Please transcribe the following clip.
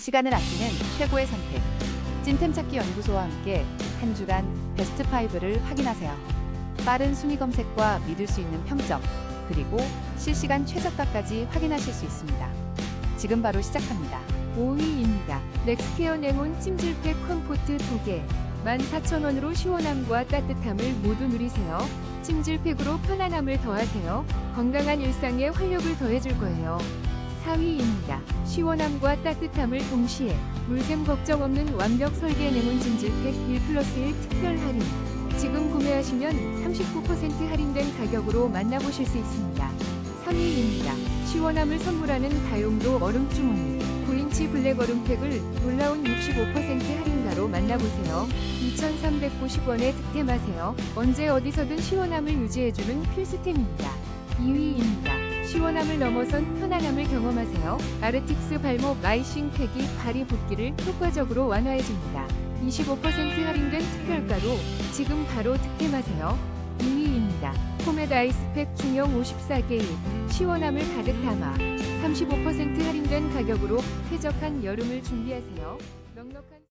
시간을 아끼는 최고의 선택. 찐템 찾기 연구소와 함께 한 주간 베스트 5를 확인하세요. 빠른 순위 검색과 믿을 수 있는 평점, 그리고 실시간 최저가까지 확인하실 수 있습니다. 지금 바로 시작합니다. 5위입니다. 렉스케어 네몬 찜질팩 컴포트 2개. 14,000원으로 시원함과 따뜻함을 모두 누리세요. 찜질팩으로 편안함을 더하세요. 건강한 일상에 활력을 더해줄 거예요. 4위입니다. 시원함과 따뜻함을 동시에 물샘 걱정 없는 완벽 설계 네몬 찜질팩 1 플러스 1 특별 할인. 지금 구매하시면 39% 할인된 가격으로 만나보실 수 있습니다. 3위입니다. 시원함을 선물하는 다용도 얼음 주머니 9인치 블랙 얼음팩을 놀라운 65% 할인가로 만나보세요. 2,390원에 득템하세요. 언제 어디서든 시원함을 유지해주는 필수템입니다. 2위입니다. 시원함을 넘어선 편안함을 경험하세요. 아르틱스 발목 라이싱 팩이 발이 붓기를 효과적으로 완화해줍니다. 25% 할인된 특별가로 지금 바로 득템하세요. 2위입니다. 포메드 아이스팩 중형 54개의 시원함을 가득 담아 35% 할인된 가격으로 쾌적한 여름을 준비하세요. 넉넉한